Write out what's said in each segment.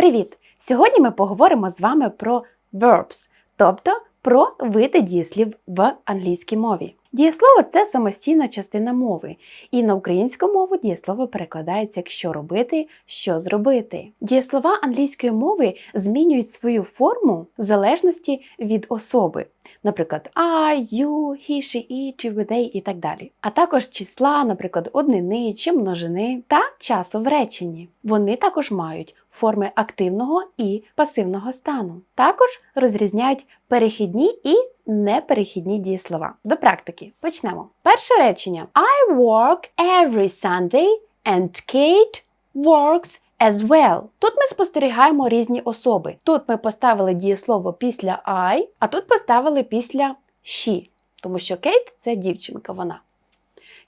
Привіт! Сьогодні ми поговоримо з вами про verbs, тобто про види дієслів в англійській мові. Дієслово це самостійна частина мови, і на українську мову дієслово перекладається як що робити, що зробити. Дієслова англійської мови змінюють свою форму в залежності від особи, наприклад, I, you, he, she, it, they і так далі. А також числа, наприклад, однини чи множини та часу в реченні. Вони також мають форми активного і пасивного стану. Також розрізняють перехідні і неперехідні дієслова. До практики почнемо. Перше речення: I work every Sunday and Kate works as well. Тут ми спостерігаємо різні особи. Тут ми поставили дієслово після I, а тут поставили після she, тому що Кейт це дівчинка вона.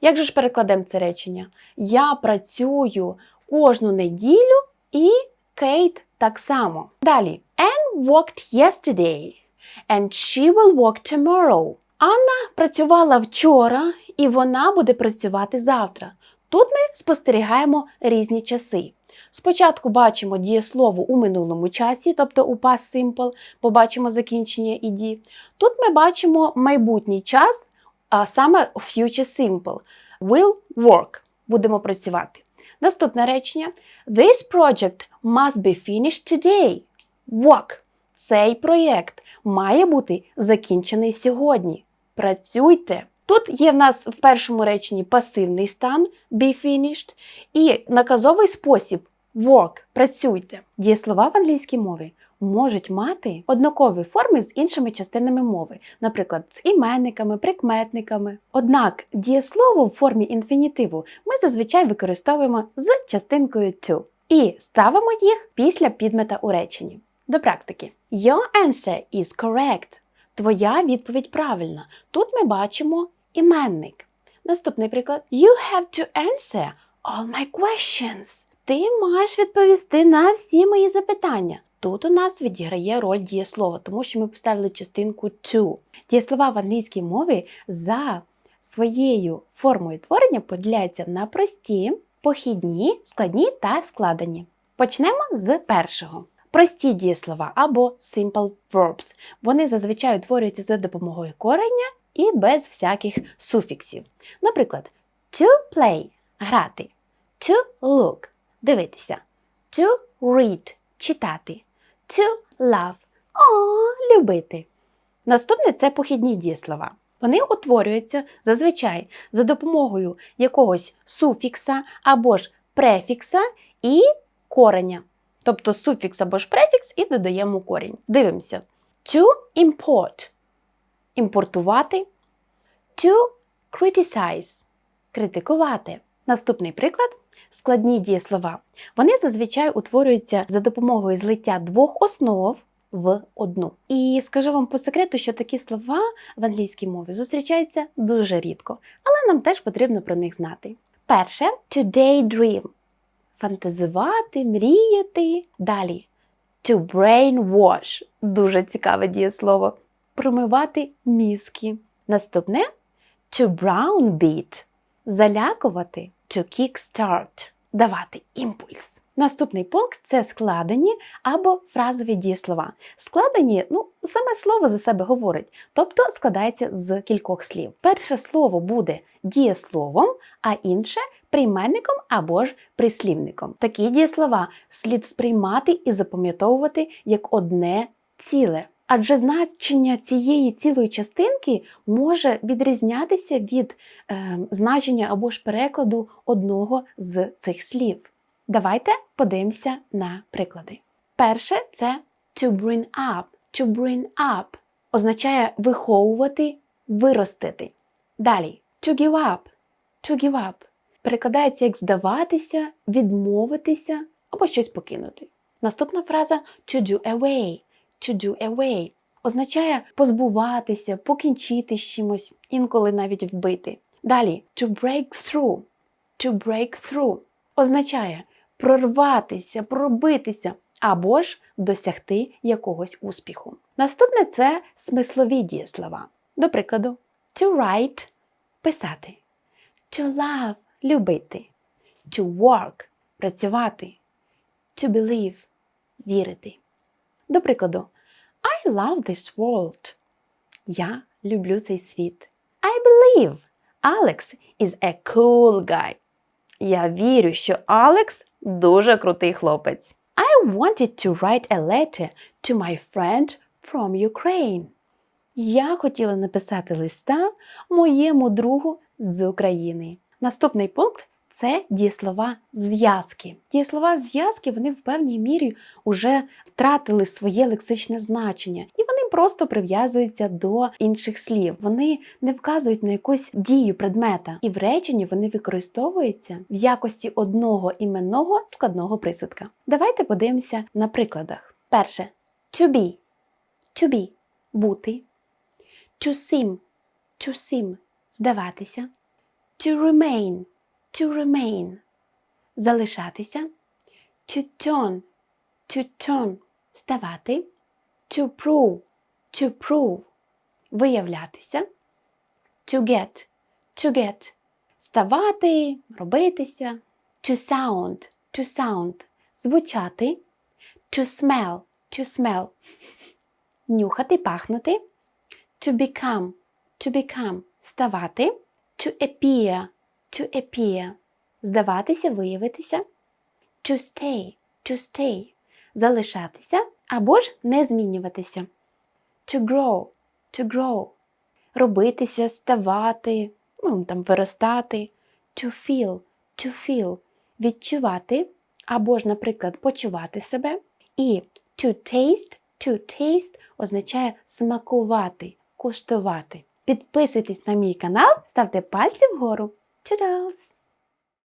Як же ж перекладемо це речення? Я працюю кожну неділю і Кейт так само. Далі. Anne worked yesterday and she will work tomorrow. Анна працювала вчора і вона буде працювати завтра. Тут ми спостерігаємо різні часи. Спочатку бачимо дієслово у минулому часі, тобто у past simple, побачимо закінчення «ed». Тут ми бачимо майбутній час, а саме future simple. Will work. Будемо працювати. Наступне речення. This project must be finished today. Work. Цей проєкт має бути закінчений сьогодні. Працюйте. Тут є в нас в першому реченні пасивний стан be finished і наказовий спосіб work. Працюйте. Дієслова в англійській мові можуть мати однакові форми з іншими частинами мови, наприклад, з іменниками, прикметниками. Однак дієслово в формі інфінітиву ми зазвичай використовуємо з частинкою to і ставимо їх після підмета у реченні. До практики. Your answer is correct. Твоя відповідь правильна. Тут ми бачимо іменник. Наступний приклад. You have to answer all my questions. Ти маєш відповісти на всі мої запитання. Тут у нас відіграє роль дієслова, тому що ми поставили частинку to. Дієслова в англійській мові за своєю формою творення поділяються на прості, похідні, складні та складені. Почнемо з першого. Прості дієслова або simple verbs. Вони зазвичай утворюються за допомогою корення і без всяких суфіксів. Наприклад, to play грати, to look дивитися, to read читати, to love любити. Наступне це похідні дієслова. Вони утворюються зазвичай за допомогою якогось суфікса або ж префікса і кореня. Тобто суфікс або ж префікс і додаємо корінь. Дивимося. To import імпортувати. To criticize критикувати. Наступний приклад складні дієслова. Вони зазвичай утворюються за допомогою злиття двох основ в одну. І скажу вам по секрету, що такі слова в англійській мові зустрічаються дуже рідко, але нам теж потрібно про них знати. Перше to daydream фантазувати, мріяти. Далі to brainwash дуже цікаве дієслово. Промивати мізки. Наступне to brownbeat залякувати, to kickstart давати імпульс. Наступний пункт це складені або фразові дієслова. Складені, ну, саме слово за себе говорить, тобто складається з кількох слів. Перше слово буде дієсловом, а інше прийменником або ж прислівником. Такі дієслова слід сприймати і запам'ятовувати як одне ціле. Адже значення цієї цілої частинки може відрізнятися від е, значення або ж перекладу одного з цих слів. Давайте подивимося на приклади. Перше це to bring up. To bring up означає виховувати, виростити. Далі to give up. To give up перекладається як здаватися, відмовитися або щось покинути. Наступна фраза to do away. To do away означає позбуватися, покінчити з чимось, інколи навіть вбити. Далі to break through. To break through означає прорватися, пробитися або ж досягти якогось успіху. Наступне це смислові дієслова. До прикладу, to write писати, to love любити, to work працювати, to believe вірити. До прикладу, I love this world. Я люблю цей світ. I believe Alex is a cool guy. Я вірю, що Алекс дуже крутий хлопець. I wanted to write a letter to my friend from Ukraine. Я хотіла написати листа моєму другу з України. Наступний пункт це дієслова зв'язки. Дієслова зв'язки вони в певній мірі вже втратили своє лексичне значення, і вони просто прив'язуються до інших слів. Вони не вказують на якусь дію предмета, і в реченні вони використовуються в якості одного іменного складного присудка. Давайте подивимося на прикладах. Перше to be, to be – бути, to seem, to seem – здаватися, to remain, to remain – залишатися, to turn, to turn – ставати, to prove, to prove – виявлятися, to get, to get – ставати, робитися, to sound, to sound – звучати, to smell, to smell – нюхати, пахнути, to become, to become – ставати, to appear, to appear – здаватися, виявитися, to stay, to stay – залишатися або ж не змінюватися, to grow, to grow – робитися, ставати, ну, там, виростати, to feel, to feel – відчувати або ж, наприклад, почувати себе. І to taste, to taste означає смакувати, куштувати. Підписуйтесь на мій канал, ставте пальці вгору. Toodles!